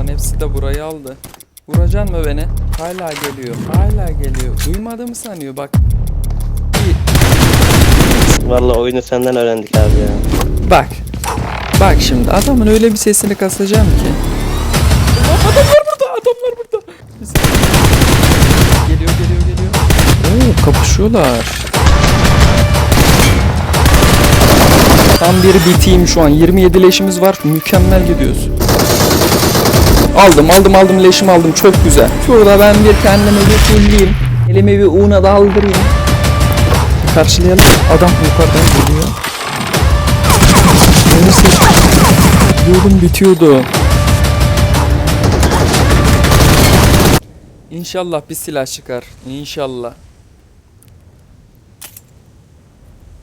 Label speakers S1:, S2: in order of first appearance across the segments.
S1: Ulan hepsi de burayı aldı. Vuracan mı beni? Hala geliyor. Hala geliyor. Duymadığımı sanıyor bak.
S2: Vallahi oyunu senden öğrendik abi ya.
S1: Bak. Bak şimdi adamın öyle bir sesini kasacağım ki. Adamlar burada. Adamlar burada. Geliyor geliyor geliyor. Oo kapışıyorlar. Tam bir biteyim şu an. 27 leşimiz var. Mükemmel gidiyoruz. Aldım aldım aldım leşimi aldım. Çok güzel. Şurada ben bir kendime bir fulleyim. Elimi bir una daldırayım. Karşılayalım. Adam yukarıdan geliyor. Neyse. Diyordum bitiyordu. İnşallah bir silah çıkar. İnşallah.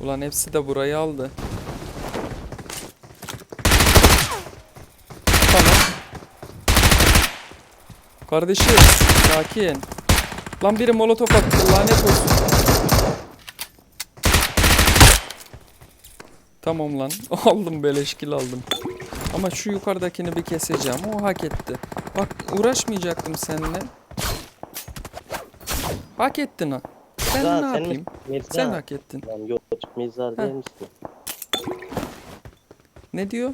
S1: Ulan hepsi de burayı aldı. Tamam. Kardeşim sakin. Lan biri molotof attı lanet olsun. Tamam lan. Aldım beleşkil aldım. Ama şu yukarıdakini bir keseceğim. O hak etti. Bak uğraşmayacaktım seninle. Hak ettin ha. Ben
S2: Mirza,
S1: ne
S2: sen
S1: yapayım?
S2: mi- Mirza.
S1: Sen hak ettin.
S2: Lan yok Mirza değil misin?
S1: Ne diyor?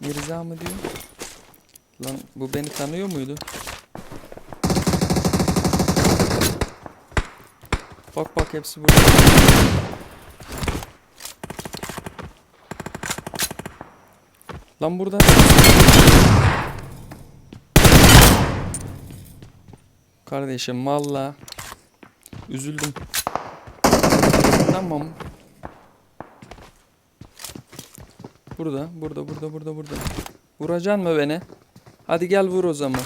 S1: Mirza mı diyor? Lan bu beni tanıyor muydu? Bak bak hepsi burada. Lan burada. Kardeşim valla üzüldüm. Tamam. Burada, burada, burada, burada, burada. Vuracan mı beni? Hadi gel vur o zaman.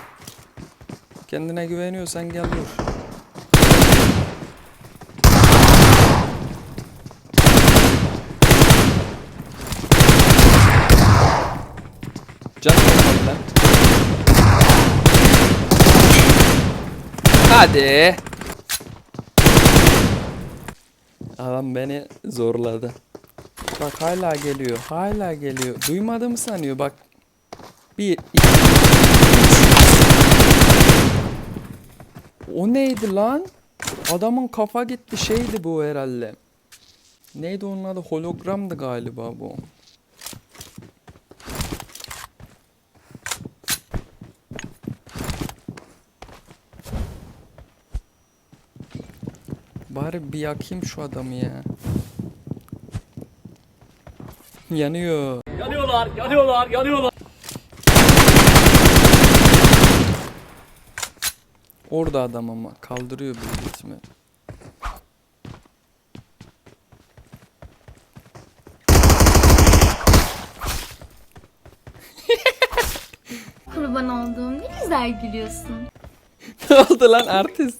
S1: Kendine güveniyorsan gel vur. Can kalmadı Hadi. Adam beni zorladı. Bak hala geliyor. Hala geliyor. Duymadığımı sanıyor bak. 1, 2, O neydi lan? Adamın kafa gitti şeydi bu herhalde. Neydi onun adı? Hologramdı galiba bu. Bari bir yakayım şu adamı ya. Yanıyor.
S3: Yanıyorlar, yanıyorlar, yanıyorlar.
S1: Orada adam ama kaldırıyor büyük ihtimal.
S4: Kurban olduğum ne güzel gülüyorsun.
S1: ne oldu lan artist?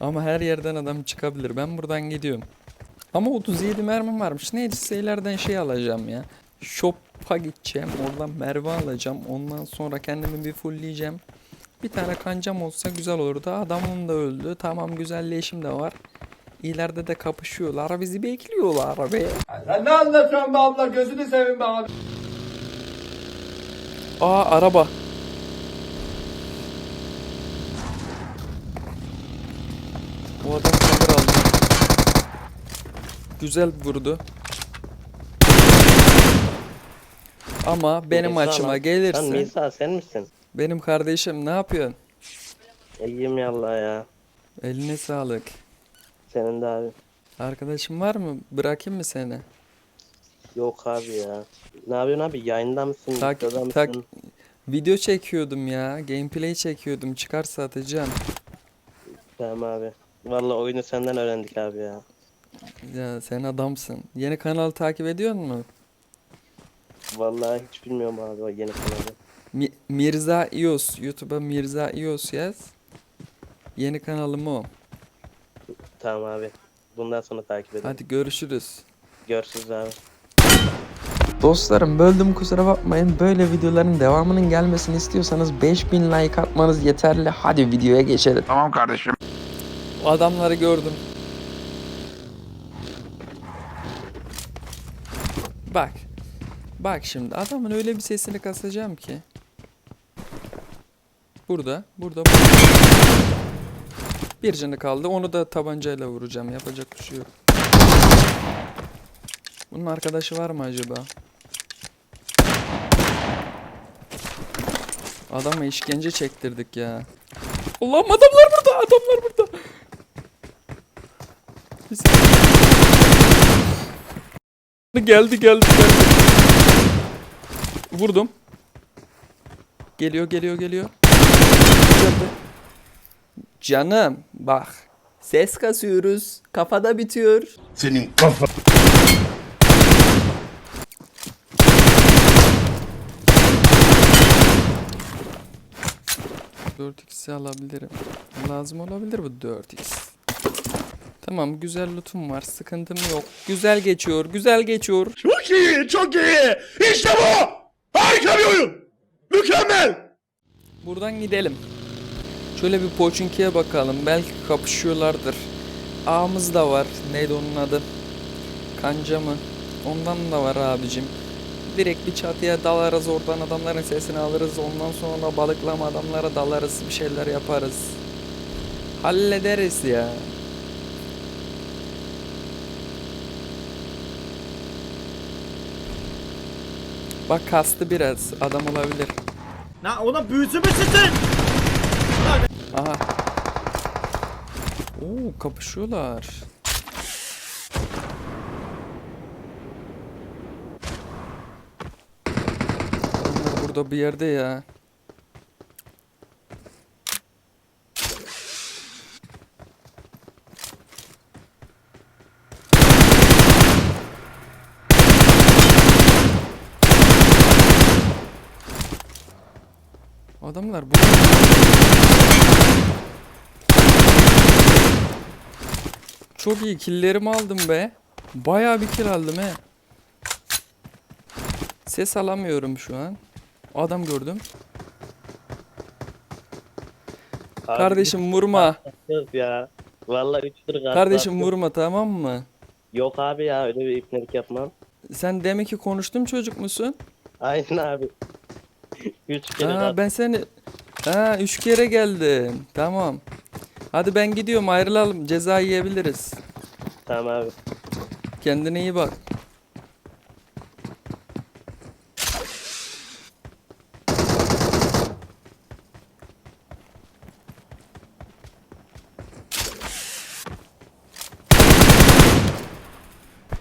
S1: Ama her yerden adam çıkabilir. Ben buradan gidiyorum. Ama 37 mermim varmış. Neyse şeylerden şey alacağım ya. Shop'a gideceğim. Oradan merve alacağım. Ondan sonra kendimi bir fullleyeceğim. Bir tane kancam olsa güzel olurdu. Adamım da öldü. Tamam güzelleşim de var. İleride de kapışıyorlar. Bizi bekliyorlar be.
S3: Sen ne anlatıyorsun be abla? Gözünü seveyim be abi.
S1: Aa araba. O adam cover aldı. Güzel vurdu. Ama benim
S2: Mirza
S1: açıma
S2: lan.
S1: Gelirse
S2: Mirza sen misin?
S1: Benim kardeşim ne yapıyorsun?
S2: İyiyim yallah ya.
S1: Eline sağlık.
S2: Senin de abi.
S1: Arkadaşım var mı? Bırakayım mı seni?
S2: Yok abi ya. Ne yapıyorsun abi? Yayında mısın?
S1: Tak,
S2: videoda
S1: tak,
S2: mısın?
S1: video çekiyordum ya. Gameplay çekiyordum. Çıkarsa atacağım.
S2: Tamam abi. Vallahi oyunu senden öğrendik abi ya.
S1: Ya sen adamsın. Yeni kanalı takip ediyor musun?
S2: Vallahi hiç bilmiyorum abi o yeni kanalı.
S1: Mi- Mirza İos. YouTube'a Mirza İos yaz. Yeni kanalım o.
S2: Tamam abi. Bundan sonra takip edelim.
S1: Hadi görüşürüz.
S2: Görüşürüz abi.
S1: Dostlarım böldüm kusura bakmayın. Böyle videoların devamının gelmesini istiyorsanız 5000 like atmanız yeterli. Hadi videoya geçelim.
S5: Tamam kardeşim.
S1: O adamları gördüm. Bak. Bak şimdi adamın öyle bir sesini kasacağım ki. Burada, burada. Bir canı kaldı. Onu da tabancayla vuracağım. Yapacak bir şey yok. Bunun arkadaşı var mı acaba? Adama işkence çektirdik ya. Allah'ım adamlar burada, adamlar burada. Geldi, geldi, geldi. Vurdum. Geliyor, geliyor, geliyor. Geldi. Canım, bak. Ses kasıyoruz. Kafada bitiyor.
S5: Senin kafa.
S1: Dört x'i alabilirim. Lazım olabilir bu 4x. Tamam güzel lootum var. Sıkıntım yok. Güzel geçiyor. Güzel geçiyor.
S5: Çok iyi, çok iyi. İşte bu. Harika bir oyun. Mükemmel.
S1: Buradan gidelim. Şöyle bir Pochinki'ye bakalım. Belki kapışıyorlardır. Ağımız da var. Neydi onun adı? Kanca mı? Ondan da var abicim. Direkt bir çatıya dalarız. Oradan adamların sesini alırız. Ondan sonra balıklama adamlara dalarız. Bir şeyler yaparız. Hallederiz ya. Bak kastı biraz. Adam olabilir.
S6: Na ona büyüsü mü sizin?
S1: Oo kapışıyorlar. Adamlar burada bir yerde ya. Adamlar bu. Çok iyi killlerimi aldım be. Bayağı bir kill aldım he. Ses alamıyorum şu an. Adam gördüm.
S2: Abi,
S1: Kardeşim vurma.
S2: Ya. Valla 3 tur gaz
S1: Kardeşim vurma tamam mı?
S2: Yok abi ya öyle bir ipnelik yapmam.
S1: Sen demek ki konuştum çocuk musun?
S2: Aynen abi. 3 kere gaz-
S1: ben seni... Ha üç kere geldim. Tamam. Hadi ben gidiyorum ayrılalım. Ceza yiyebiliriz.
S2: Tamam abi.
S1: Kendine iyi bak.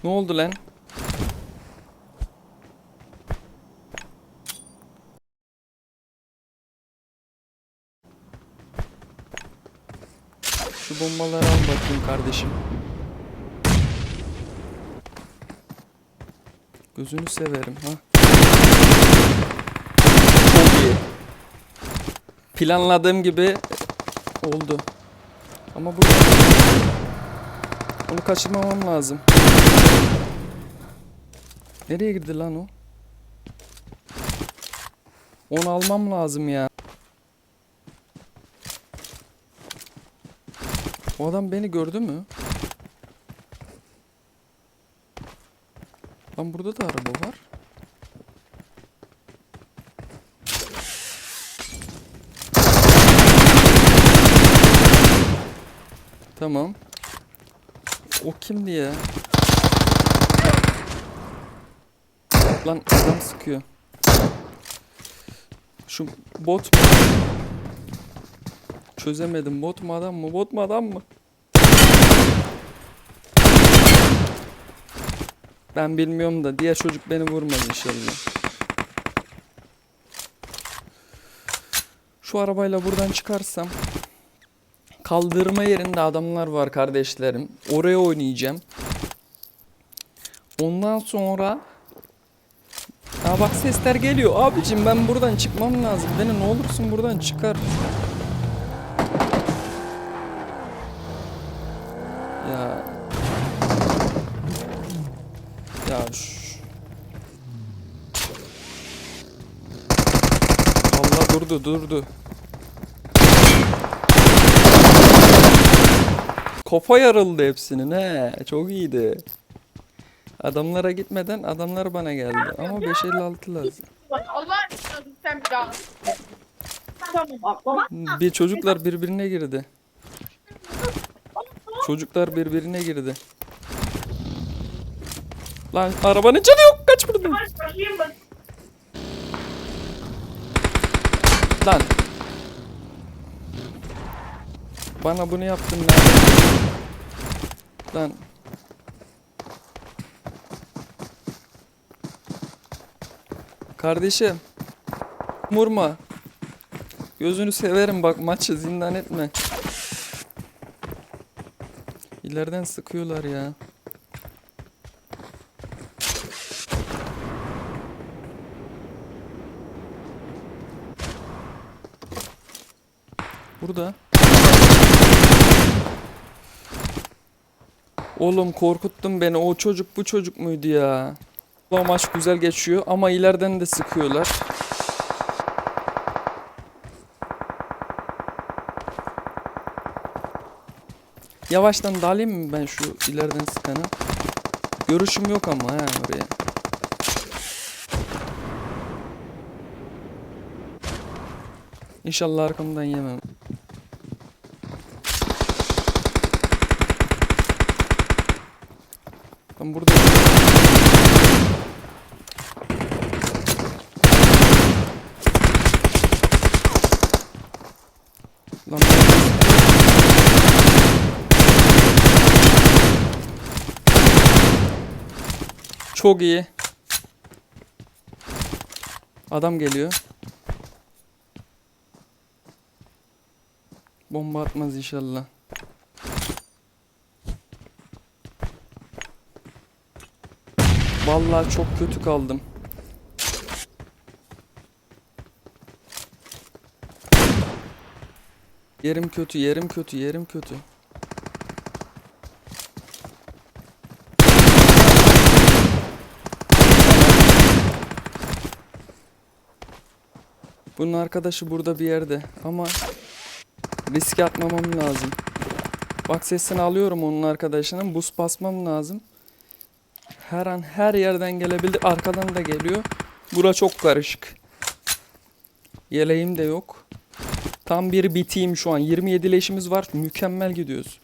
S1: Ne oldu lan? Bombaları al bakayım kardeşim. Gözünü severim ha. Çok iyi. Planladığım gibi oldu. Ama bu onu kaçırmamam lazım. Nereye gitti lan o? Onu almam lazım ya. O adam beni gördü mü? Lan burada da araba var. Tamam. O kimdi ya? Lan adam sıkıyor. Şu bot? Çözemedim. Bot mu adam mı? Bot mu adam mı? Ben bilmiyorum da diğer çocuk beni vurmaz inşallah. Şu arabayla buradan çıkarsam kaldırma yerinde adamlar var kardeşlerim. Oraya oynayacağım. Ondan sonra Ha bak sesler geliyor. Abicim ben buradan çıkmam lazım. Beni ne olursun buradan çıkar. Ya. Ya şş. Allah durdu durdu. Kafa yarıldı hepsinin he. Çok iyiydi. Adamlara gitmeden adamlar bana geldi. Ama 556 lazım.
S7: Allah sen bir daha.
S1: Bir çocuklar birbirine girdi. Çocuklar birbirine girdi. Lan arabanın canı yok. Kaç buradan. Lan. Bana bunu yaptın lan. Lan. Kardeşim. Vurma. Gözünü severim bak maçı zindan etme. İleriden sıkıyorlar ya. Burada. Oğlum korkuttun beni. O çocuk bu çocuk muydu ya? Bu maç güzel geçiyor ama ileriden de sıkıyorlar. Yavaştan dalayım mı ben şu ileriden sıkana? Görüşüm yok ama ha oraya. İnşallah arkamdan yemem. Ben burada Lan Çok iyi. Adam geliyor. Bomba atmaz inşallah. Vallahi çok kötü kaldım. Yerim kötü, yerim kötü, yerim kötü. Bunun arkadaşı burada bir yerde ama riske atmamam lazım. Bak sesini alıyorum onun arkadaşının. Buz basmam lazım. Her an her yerden gelebilir. Arkadan da geliyor. Bura çok karışık. Yeleğim de yok. Tam bir biteyim şu an. 27 leşimiz var. Mükemmel gidiyoruz.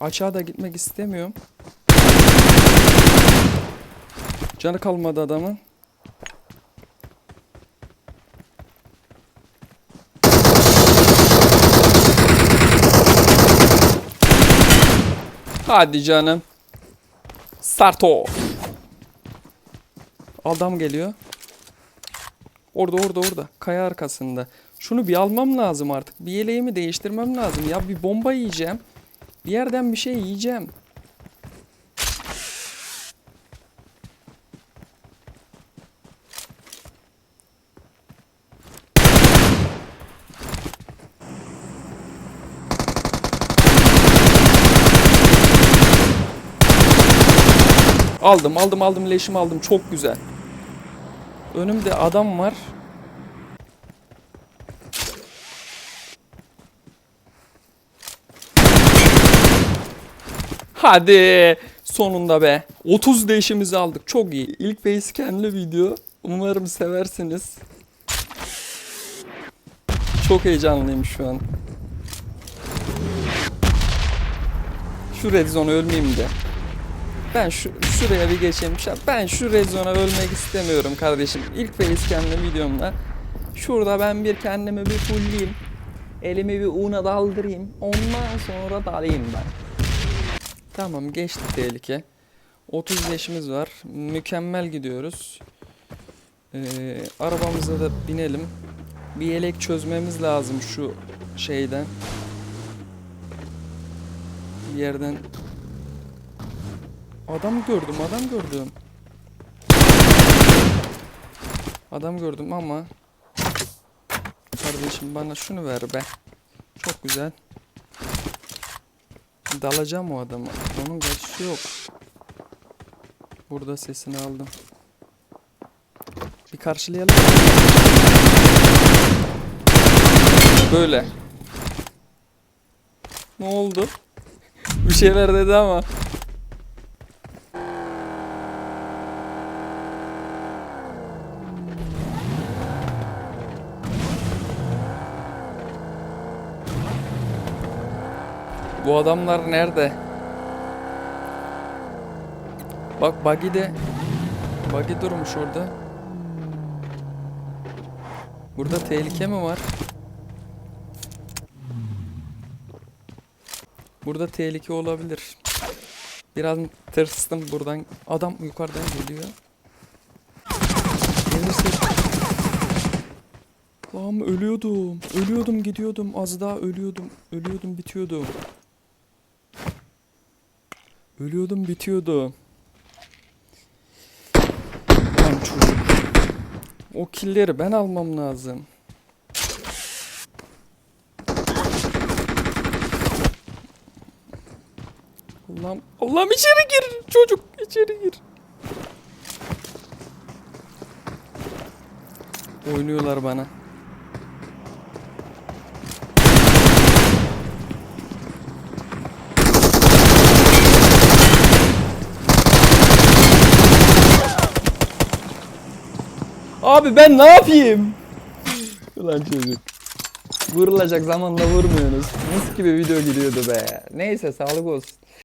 S1: Açığa da gitmek istemiyorum. Canı kalmadı adamın. Hadi canım. Starto. Adam geliyor. Orada orada orada. Kaya arkasında. Şunu bir almam lazım artık. Bir yeleğimi değiştirmem lazım. Ya bir bomba yiyeceğim. Bir yerden bir şey yiyeceğim. Aldım aldım aldım leşimi aldım. Çok güzel. Önümde adam var. Hadi. Sonunda be. 30 değişimizi aldık. Çok iyi. İlk facecam'li video. Umarım seversiniz. Çok heyecanlıyım şu an. Şu red zone'a ölmeyeyim de. Ben şu şuraya bir geçeyim. Ben şu red zone'a ölmek istemiyorum kardeşim. İlk facecam'li videomda. Şurada ben bir kendimi bir fullleyeyim. Elimi bir una daldırayım. Ondan sonra dalayım ben. Tamam geçti tehlike. 30 yaşımız var. Mükemmel gidiyoruz. Ee, arabamıza da binelim. Bir yelek çözmemiz lazım şu şeyden. Bir yerden Adam gördüm, adam gördüm. Adam gördüm ama Kardeşim bana şunu ver be. Çok güzel. Dalacağım o adama. Onun kaçışı yok. Burada sesini aldım. Bir karşılayalım. Böyle. Ne oldu? Bir şeyler dedi ama. Bu adamlar nerede? Bak Buggy de Buggy durmuş orada. Burada tehlike mi var? Burada tehlike olabilir. Biraz tırstım buradan. Adam yukarıdan geliyor. Gelirse... Lan ölüyordum. Ölüyordum gidiyordum. Az daha ölüyordum. Ölüyordum bitiyordum. Ölüyordum bitiyordum. Lan çocuk. O killeri ben almam lazım. Allah'ım, Allah'ım içeri gir çocuk içeri gir. Oynuyorlar bana. Abi ben ne yapayım? Ulan çocuk. Vurulacak zamanda vurmuyorsunuz. Mis gibi video gidiyordu be. Neyse sağlık olsun.